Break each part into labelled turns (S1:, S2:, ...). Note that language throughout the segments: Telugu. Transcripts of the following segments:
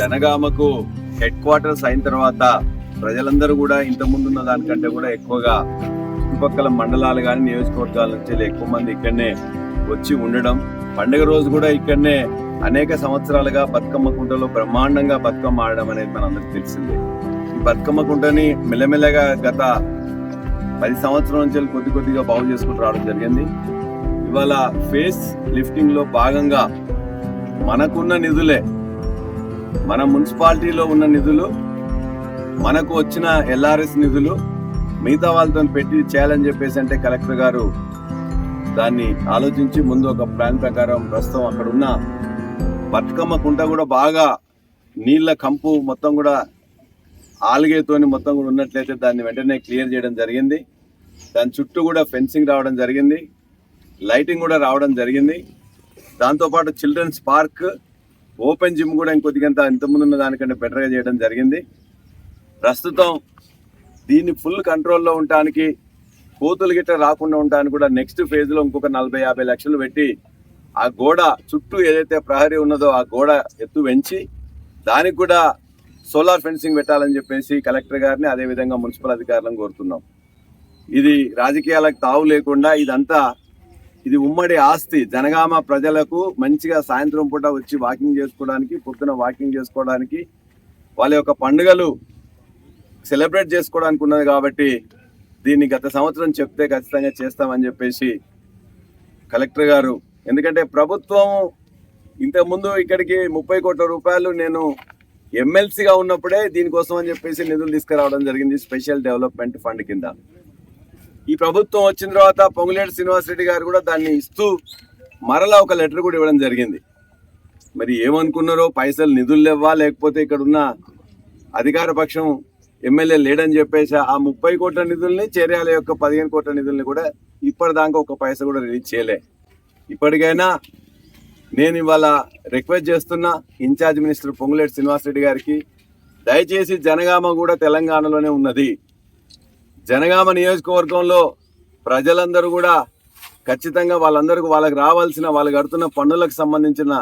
S1: జనగామకు హెడ్ క్వార్టర్స్ అయిన తర్వాత ప్రజలందరూ కూడా ఇంత ముందున్న దానికంటే కూడా ఎక్కువగా చుట్టుపక్కల మండలాలు కానీ నియోజకవర్గాల నుంచి ఎక్కువ మంది ఇక్కడనే వచ్చి ఉండడం. పండుగ రోజు కూడా ఇక్కడనే అనేక సంవత్సరాలుగా బతుకమ్మ కుంటలో బ్రహ్మాండంగా బతుకమ్మ ఆడడం అనేది మనందరికి తెలిసిందే. ఈ బతుకమ్మ కుంటని మెల్లమెల్లగా గత పది సంవత్సరాల నుంచి కొద్ది కొద్దిగా బాగు చేసుకుంటూ రావడం జరిగింది. ఇవాళ ఫేస్ లిఫ్టింగ్లో భాగంగా మనకున్న నిధులే మన మున్సిపాలిటీలో ఉన్న నిధులు మనకు వచ్చిన ఎల్ఆర్ఎస్ నిధులు మిగతా వాళ్ళతో పెట్టి చేయాలని చెప్పేసి అంటే కలెక్టర్ గారు దాన్ని ఆలోచించి ముందు ఒక ప్లాన్ ప్రకారం ప్రస్తుతం అక్కడ ఉన్న బతుకమ్మ కుంట కూడా బాగా నీళ్ళ కంపు మొత్తం కూడా ఆలుగేతోని మొత్తం కూడా ఉన్నట్లయితే దాన్ని వెంటనే క్లియర్ చేయడం జరిగింది. దాని చుట్టూ కూడా ఫెన్సింగ్ రావడం జరిగింది. లైటింగ్ కూడా రావడం జరిగింది. దాంతోపాటు చిల్డ్రన్స్ పార్క్ ఓపెన్ జిమ్ కూడా ఇంకొద్దిగంత ఇంతకుముందు ఉన్న దానికంటే బెటర్గా చేయడం జరిగింది. ప్రస్తుతం దీన్ని ఫుల్ కంట్రోల్లో ఉండటానికి కోతులు గిట్ట రాకుండా ఉండటానికి కూడా నెక్స్ట్ ఫేజ్లో ఇంకొక నలభై యాభై లక్షలు పెట్టి ఆ గోడ చుట్టూ ఏదైతే ప్రహరీ ఉన్నదో ఆ గోడ ఎత్తు పెంచి దానికి కూడా సోలార్ ఫెన్సింగ్ పెట్టాలని చెప్పేసి కలెక్టర్ గారిని అదేవిధంగా మున్సిపల్ అధికారులను కోరుతున్నాం. ఇది రాజకీయాలకు తావు లేకుండా ఇదంతా ఇది ఉమ్మడి ఆస్తి. జనగామ ప్రజలకు మంచిగా సాయంత్రం పూట వచ్చి వాకింగ్ చేసుకోవడానికి పొద్దున వాకింగ్ చేసుకోవడానికి వాళ్ళ యొక్క పండుగలు సెలబ్రేట్ చేసుకోవడానికి ఉన్నది కాబట్టి దీన్ని గత సంవత్సరం చెప్తే ఖచ్చితంగా చేస్తామని చెప్పేసి కలెక్టర్ గారు. ఎందుకంటే ప్రభుత్వం ఇంతకుముందు ఇక్కడికి ముప్పై కోట్ల రూపాయలు నేను ఎమ్మెల్సీగా ఉన్నప్పుడే దీనికోసం అని చెప్పేసి నిధులు తీసుకురావడం జరిగింది స్పెషల్ డెవలప్మెంట్ ఫండ్ కింద. ఈ ప్రభుత్వం వచ్చిన తర్వాత పొంగులేటి శ్రీనివాసరెడ్డి గారు కూడా దాన్ని ఇస్తూ మరలా ఒక లెటర్ కూడా ఇవ్వడం జరిగింది. మరి ఏమనుకున్నారో పైసలు నిధులు లేవా లేకపోతే ఇక్కడ ఉన్న అధికార పక్షం ఎమ్మెల్యే లేడని చెప్పేసి ఆ ముప్పై కోట్ల నిధుల్ని చేర్యాల యొక్క పదిహేను కోట్ల నిధుల్ని కూడా ఇప్పటిదాకా ఒక పైస కూడా రిలీజ్ చేయలే. ఇప్పటికైనా నేను ఇవాళ రిక్వెస్ట్ చేస్తున్నా ఇన్ఛార్జ్ మినిస్టర్ పొంగులేటి శ్రీనివాసరెడ్డి గారికి దయచేసి జనగామ కూడా తెలంగాణలోనే ఉన్నది. జనగామ నియోజకవర్గంలో ప్రజలందరూ కూడా ఖచ్చితంగా వాళ్ళందరికీ వాళ్ళకి రావాల్సిన వాళ్ళు కడుతున్న పన్నులకు సంబంధించిన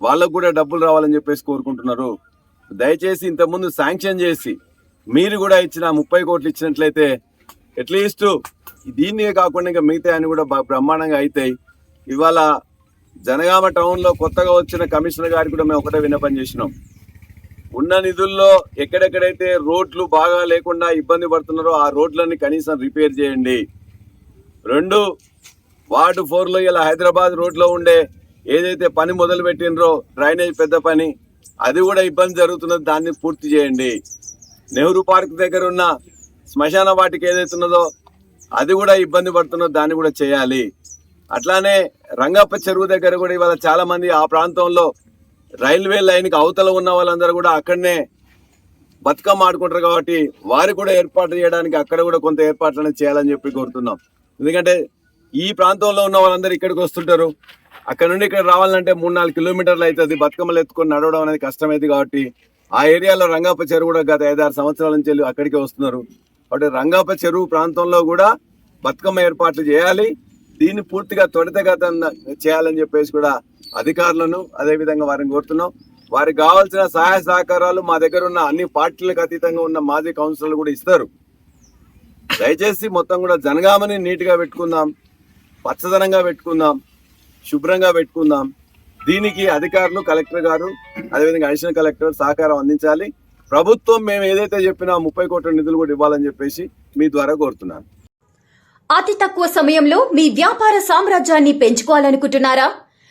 S1: వాళ్ళకు కూడా డబ్బులు రావాలని చెప్పేసి కోరుకుంటున్నారు. దయచేసి ఇంతకుముందు శాంక్షన్ చేసి మీరు కూడా ఇచ్చిన ముప్పై కోట్లు ఇచ్చినట్లయితే అట్లీస్ట్ దీన్నే కాకుండా ఇంకా మిగతా అని కూడా బ్రహ్మాండంగా అవుతాయి ఇవాళ జనగామ టౌన్లో కొత్తగా వచ్చిన కమిషనర్ గారికి కూడా మేము ఒకటే విన్నపం చేసినాం. ఉన్న నిధుల్లో ఎక్కడెక్కడైతే రోడ్లు బాగా లేకుండా ఇబ్బంది పడుతున్నారో ఆ రోడ్లన్నీ కనీసం రిపేర్ చేయండి. రెండు వార్డు ఫోర్లో ఇలా హైదరాబాద్ రోడ్లో ఉండే ఏదైతే పని మొదలు పెట్టినరో డ్రైనేజ్ పెద్ద పని అది కూడా ఇబ్బంది జరుగుతున్నది దాన్ని పూర్తి చేయండి. నెహ్రూ పార్క్ దగ్గర ఉన్న శ్మశాన వాటికి ఏదైతే ఉన్నదో అది కూడా ఇబ్బంది పడుతున్నదో దాన్ని కూడా చేయాలి. అట్లానే రంగప్ప చెరువు దగ్గర కూడా ఇవాళ చాలామంది ఆ ప్రాంతంలో రైల్వే లైన్కి అవతల ఉన్న వాళ్ళందరూ కూడా అక్కడనే బతుకమ్మ ఆడుకుంటారు కాబట్టి వారు కూడా ఏర్పాటు చేయడానికి అక్కడ కూడా కొంత ఏర్పాట్లను చేయాలని చెప్పి కోరుతున్నాం. ఎందుకంటే ఈ ప్రాంతంలో ఉన్న వాళ్ళందరూ ఇక్కడికి వస్తుంటారు. అక్కడ నుండి ఇక్కడ రావాలంటే మూడు నాలుగు కిలోమీటర్లు అవుతుంది. బతుకమ్మలు ఎత్తుకొని నడవడం అనేది కష్టమైంది కాబట్టి ఆ ఏరియాలో రంగాప చెరువు కూడా గత ఐదారు సంవత్సరాల నుంచి వెళ్ళి అక్కడికే వస్తున్నారు. కాబట్టి రంగాప చెరువు ప్రాంతంలో కూడా బతుకమ్మ ఏర్పాట్లు చేయాలి. దీన్ని పూర్తిగా త్వరితగతం చేయాలని చెప్పేసి కూడా అధికారులను అదేవిధంగా వారిని కోరుతున్నాం. వారికి కావాల్సిన సహాయ సహకారాలు మా దగ్గర ఉన్న అన్ని పార్టీలకు అతీతంగా ఉన్న మాజీ కౌన్సిలర్లు కూడా ఇస్తారు. దయచేసి మొత్తం కూడా జనగామని నీట్గా పెట్టుకుందాం. పచ్చదనంగా పెట్టుకుందాం. శుభ్రంగా పెట్టుకుందాం. దీనికి అధికారులు కలెక్టర్ గారు అదేవిధంగా అడిషనల్ కలెక్టర్ సహకారం అందించాలి. ప్రభుత్వం మేము ఏదైతే చెప్పినా ముప్పై కోట్ల నిధులు కూడా ఇవ్వాలని చెప్పేసి మీ ద్వారా కోరుతున్నాను.
S2: అతి తక్కువ సమయంలో మీ వ్యాపార సామ్రాజ్యాన్ని పెంచుకోవాలనుకుంటున్నారా?